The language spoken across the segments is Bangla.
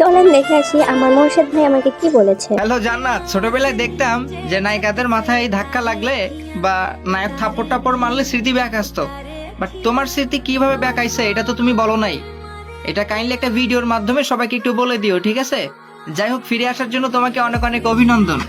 চলেন দেখে আসি আমার মোর্শেদ ভাই আমাকে কি বলেছে। হ্যালো জান্নাত, ছোটবেলায় দেখতাম যে নায়িকাদের মাথায় ধাক্কা লাগলে বা নায়ক থাপ্পড় টাপড় মারলে স্মৃতি ব্যাক আসতো। বাট তোমার স্মৃতি কীভাবে ব্যাক আইছে এটা তো তুমি বলো নাই। এটা কাইন্ডলি একটা ভিডিওর মাধ্যমে সবাইকে একটু বলে দিও, ঠিক আছে? যাই হোক, ফিরে আসার জন্য তোমাকে অনেক অনেক অভিনন্দন।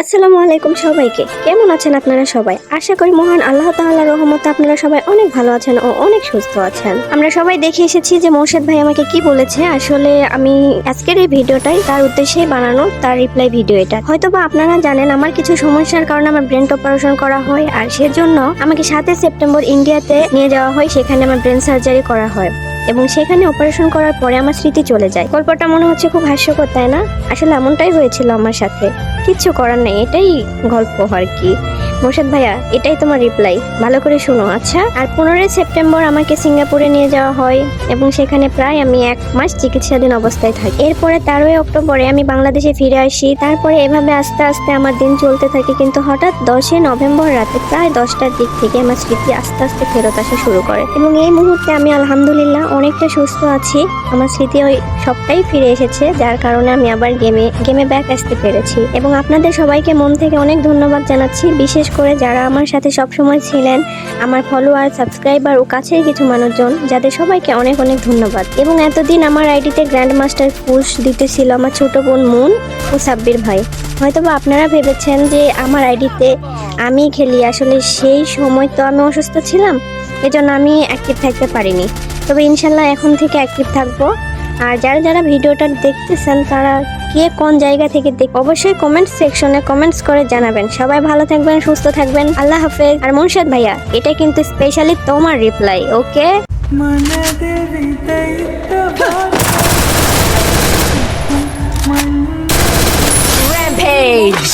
আসসালামু আলাইকুম সবাইকে। কেমন আছেন আপনারা সবাই? আশা করি মহান আল্লাহ তাআলার রহমতে আপনারা সবাই অনেক ভালো আছেন ও অনেক সুস্থ আছেন। আমরা সবাই দেখে এসেছি যে মোর্শেদ ভাই আমাকে কি বলেছে। আসলে আমি আজকের এই ভিডিওটাই তার উদ্দেশ্যে বানানো, তার রিপ্লাই ভিডিও এটা। হয়তোবা আপনারা জানেন আমার কিছু সমস্যার কারণে আমার ব্রেন অপারেশন করা হয়, আর সেজন্য আমাকে সাতই সেপ্টেম্বর ইন্ডিয়াতে নিয়ে যাওয়া হয়, সেখানে আমার ব্রেন সার্জারি করা হয়। এবং সেখানে অপারেশন করার পরে আমার স্মৃতি চলে যায়। গল্পটা মনে হচ্ছে খুব হাস্যকর, তাই না? আসলে এমনটাই হয়েছিল আমার সাথে। কিচ্ছু করার নেই, এটাই গল্প আর কি। মোর্শেদ ভাইয়া, এটাই তোমার রিপ্লাই ভালো করে শোনো আচ্ছা? আর পনেরোই সেপ্টেম্বর আমাকে সিঙ্গাপুরে নিয়ে যাওয়া হয় এবং সেখানে প্রায় আমি এক মাস চিকিৎসাধীন অবস্থায় থাকি। এরপরে তেরোই অক্টোবরে আমি বাংলাদেশে ফিরে আসি। তারপরে এভাবে আস্তে আস্তে আমার দিন চলতে থাকে, কিন্তু হঠাৎ দশই নভেম্বর রাতে প্রায় দশটার দিক থেকে আমার স্মৃতি আস্তে আস্তে ফেরত আসা শুরু করে। এবং এই মুহূর্তে আমি আলহামদুলিল্লাহ অনেকটা সুস্থ আছি। আমার স্মৃতি ওই সবটাই ফিরে এসেছে, যার কারণে আমি আবার গেমে গেমে ব্যাক আসতে পেরেছি। এবং আপনাদের সবাইকে মন থেকে অনেক ধন্যবাদ জানাচ্ছি। বিশেষ করে যারা আমার সাথে সবসময় ছিলেন, আমার ফলোয়ার সাবস্ক্রাইবার ও কাছের কিছু মানুষজন, যাদের সবাইকে অনেক অনেক ধন্যবাদ। এবং এতদিন আমার আইডিতে গ্র্যান্ড মাস্টার পুশ দিতেছিল আমার ছোট বোন মুন ও সাব্বির ভাই। হয়তোবা আপনারা ভেবেছেন যে আমার আইডিতে আমি খেলি, আসলে সেই সময় তো আমি অসুস্থ ছিলাম, এজন্য আমি অ্যাক্টিভ থাকতে পারিনি। তবে ইনশাল্লাহ এখন থেকে অ্যাক্টিভ থাকব। আর যারা যারা ভিডিওটা দেখতেছেন, তারা কে কোন জায়গা থেকে দেখ অবশ্যই কমেন্ট সেকশনে কমেন্টস করে জানাবেন। সবাই ভালো থাকবেন সুস্থ থাকবেন। আল্লাহ হাফেজ। আর মনসাদ ভাইয়া এটা কিন্তু স্পেশালি তোমার রিপ্লাই ওকে Rampage!